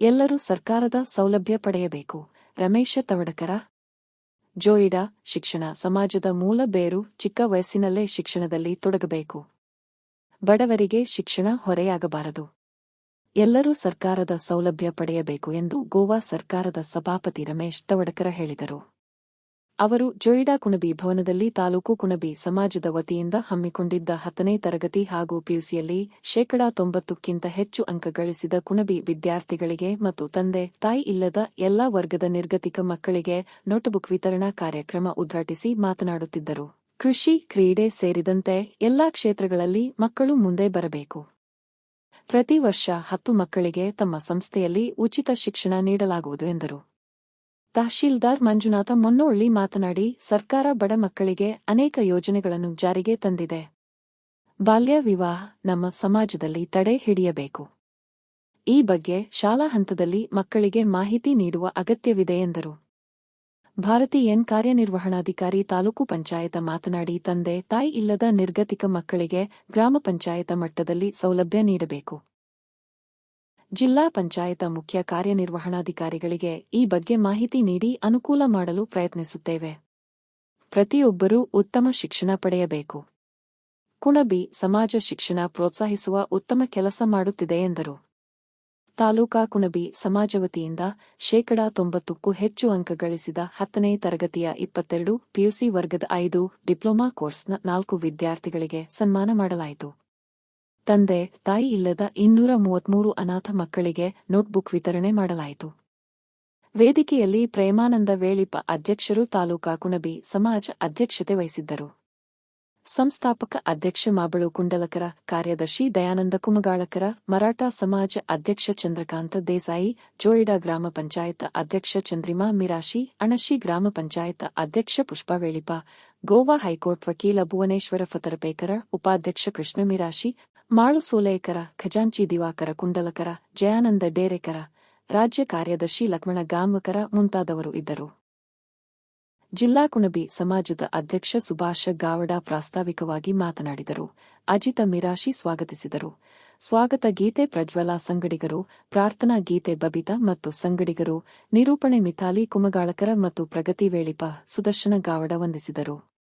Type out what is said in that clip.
ಎಲ್ಲರೂ ಸರ್ಕಾರದ ಸೌಲಭ್ಯ ಪಡೆಯಬೇಕು. ರಮೇಶ ತವಡಕರ, ಜೋಯಿಡಾ ಶಿಕ್ಷಣ ಸಮಾಜದ ಮೂಲ ಬೇರು ಚಿಕ್ಕ ವಯಸ್ಸಿನಲ್ಲೇ ಶಿಕ್ಷಣದಲ್ಲಿ ತೊಡಗಬೇಕು. ಬಡವರಿಗೆ ಶಿಕ್ಷಣ ಹೊರೆಯಾಗಬಾರದು. ಎಲ್ಲರೂ ಸರ್ಕಾರದ ಸೌಲಭ್ಯ ಪಡೆಯಬೇಕು ಎಂದು ಗೋವಾ ಸರ್ಕಾರದ ಸಭಾಪತಿ ರಮೇಶ್ ತವಡಕರ ಹೇಳಿದರು. ಅವರು ಜೊಯಿಡಾ ಕುಣಬಿ ಭವನದಲ್ಲಿ ತಾಲೂಕು ಕುಣಬಿ ಸಮಾಜದ ವತಿಯಿಂದ ಹಮ್ಮಿಕೊಂಡಿದ್ದ ಹತ್ತನೇ ತರಗತಿ ಹಾಗೂ ಪಿಯುಸಿಯಲ್ಲಿ ಶೇಕಡಾ ತೊಂಬತ್ತಕ್ಕಿಂತ ಹೆಚ್ಚು ಅಂಕ ಗಳಿಸಿದ ಕುಣಬಿ ವಿದ್ಯಾರ್ಥಿಗಳಿಗೆ ಮತ್ತು ತಂದೆ, ತಾಯಿ ಇಲ್ಲದ ಎಲ್ಲಾ ವರ್ಗದ ನಿರ್ಗತಿಕ ಮಕ್ಕಳಿಗೆ ನೋಟ್ಬುಕ್ ವಿತರಣಾ ಕಾರ್ಯಕ್ರಮ ಉದ್ಘಾಟಿಸಿ ಮಾತನಾಡುತ್ತಿದ್ದರು. ಕೃಷಿ ಕ್ರೀಡೆ ಸೇರಿದಂತೆ ಎಲ್ಲಾ ಕ್ಷೇತ್ರಗಳಲ್ಲಿ ಮಕ್ಕಳು ಮುಂದೆ ಬರಬೇಕು. ಪ್ರತಿ ವರ್ಷ ಹತ್ತು ಮಕ್ಕಳಿಗೆ ತಮ್ಮ ಸಂಸ್ಥೆಯಲ್ಲಿ ಉಚಿತ ಶಿಕ್ಷಣ ನೀಡಲಾಗುವುದು ಎಂದರು. ತಹಶೀಲ್ದಾರ್ ಮಂಜುನಾಥ ಮೊನ್ನೋಳ್ಳಿ ಮಾತನಾಡಿ, ಸರ್ಕಾರ ಬಡ ಮಕ್ಕಳಿಗೆ ಅನೇಕ ಯೋಜನೆಗಳನ್ನು ಜಾರಿಗೆ ತಂದಿದೆ. ಬಾಲ್ಯ ವಿವಾಹ ನಮ್ಮ ಸಮಾಜದಲ್ಲಿ ತಡೆ ಹಿಡಿಯಬೇಕು. ಈ ಬಗ್ಗೆ ಶಾಲಾ ಹಂತದಲ್ಲಿ ಮಕ್ಕಳಿಗೆ ಮಾಹಿತಿ ನೀಡುವ ಅಗತ್ಯವಿದೆ ಎಂದರು. ಭಾರತೀಯನ್ ಕಾರ್ಯನಿರ್ವಹಣಾಧಿಕಾರಿ ತಾಲೂಕು ಪಂಚಾಯತ ಮಾತನಾಡಿ, ತಂದೆ ತಾಯಿ ಇಲ್ಲದ ನಿರ್ಗತಿಕ ಮಕ್ಕಳಿಗೆ ಗ್ರಾಮ ಪಂಚಾಯತ ಮಟ್ಟದಲ್ಲಿ ಸೌಲಭ್ಯ ನೀಡಬೇಕು. ಜಿಲ್ಲಾ ಪಂಚಾಯತ ಮುಖ್ಯ ಕಾರ್ಯನಿರ್ವಹಣಾಧಿಕಾರಿಗಳಿಗೆ ಈ ಬಗ್ಗೆ ಮಾಹಿತಿ ನೀಡಿ ಅನುಕೂಲ ಮಾಡಲು ಪ್ರಯತ್ನಿಸುತ್ತೇವೆ. ಪ್ರತಿಯೊಬ್ಬರೂ ಉತ್ತಮ ಶಿಕ್ಷಣ ಪಡೆಯಬೇಕು. ಕುಣಬಿ ಸಮಾಜ ಶಿಕ್ಷಣ ಪ್ರೋತ್ಸಾಹಿಸುವ ಉತ್ತಮ ಕೆಲಸ ಮಾಡುತ್ತಿದೆ ಎಂದರು. ತಾಲೂಕಾ ಕುಣಬಿ ಸಮಾಜ ವತಿಯಿಂದ ಶೇಕಡಾ ತೊಂಬತ್ತಕ್ಕೂ ಹೆಚ್ಚು ಅಂಕ ಗಳಿಸಿದ ಹತ್ತನೇ ತರಗತಿಯ ಇಪ್ಪತ್ತೆರಡು ಪಿಯುಸಿ ವರ್ಗದ ಐದು ಡಿಪ್ಲೊಮಾ ಕೋರ್ಸ್ನ ನಾಲ್ಕು ವಿದ್ಯಾರ್ಥಿಗಳಿಗೆ ಸನ್ಮಾನ ಮಾಡಲಾಯಿತು. ತಂದೆ, ತಾಯಿ ಇಲ್ಲದ ಇನ್ನೂರ ಮೂವತ್ಮೂರು ಅನಾಥ ಮಕ್ಕಳಿಗೆ ನೋಟ್ಬುಕ್ ವಿತರಣೆ ಮಾಡಲಾಯಿತು. ವೇದಿಕೆಯಲ್ಲಿ ಪ್ರೇಮಾನಂದ ವೇಳಿಪ ಅಧ್ಯಕ್ಷರು ತಾಲೂಕಾ ಕುಣಬಿ ಸಮಾಜ ಅಧ್ಯಕ್ಷತೆ ವಹಿಸಿದ್ದರು. ಸಂಸ್ಥಾಪಕ ಅಧ್ಯಕ್ಷ ಮಾಬಳು ಕುಂಡಲಕರ, ಕಾರ್ಯದರ್ಶಿ ದಯಾನಂದ ಕುಮಗಾಳಕರ, ಮರಾಠ ಸಮಾಜ ಅಧ್ಯಕ್ಷ ಚಂದ್ರಕಾಂತ ದೇಸಾಯಿ, ಜೋಯಿಡಾ ಗ್ರಾಮ ಪಂಚಾಯತ್ ಅಧ್ಯಕ್ಷ ಚಂದ್ರಿಮಾ ಮಿರಾಶಿ, ಅಣಶಿ ಗ್ರಾಮ ಪಂಚಾಯತ್ ಅಧ್ಯಕ್ಷ ಪುಷ್ಪಾ ವೇಳಿಪ, ಗೋವಾ ಹೈಕೋರ್ಟ್ ವಕೀಲ ಭುವನೇಶ್ವರ ಫತರಪೇಕರ, ಉಪಾಧ್ಯಕ್ಷ ಕೃಷ್ಣ ಮಿರಾಶಿ ಮಾಳು ಸೋಲೇಕರ, ಖಜಾಂಚಿ ದಿವಾಕರ, ಕುಂಡಲಕರ, ಜಯಾನಂದ ಡೇರೆಕರ, ರಾಜ್ಯ ಕಾರ್ಯದರ್ಶಿ ಲಕ್ಷ್ಮಣ ಗಾಮಕರ ಮುಂತಾದವರು ಇದ್ದರು. ಜಿಲ್ಲಾ ಕುಣಬಿ ಸಮಾಜದ ಅಧ್ಯಕ್ಷ ಸುಭಾಷ ಗಾವಡ ಪ್ರಾಸ್ತಾವಿಕವಾಗಿ ಮಾತನಾಡಿದರು. ಅಜಿತ ಮಿರಾಶಿ ಸ್ವಾಗತಿಸಿದರು. ಸ್ವಾಗತ ಗೀತೆ ಪ್ರಜ್ವಲ ಸಂಗಡಿಗರು, ಪ್ರಾರ್ಥನಾ ಗೀತೆ ಬಬಿತಾ ಮತ್ತು ಸಂಗಡಿಗರು, ನಿರೂಪಣೆ ಮಿಥಾಲಿ ಕುಮಗಾಳಕರ ಮತ್ತು ಪ್ರಗತಿ ವೇಳಿಪ ಸುದರ್ಶನ ಗಾವಡ ವಂದಿಸಿದರು.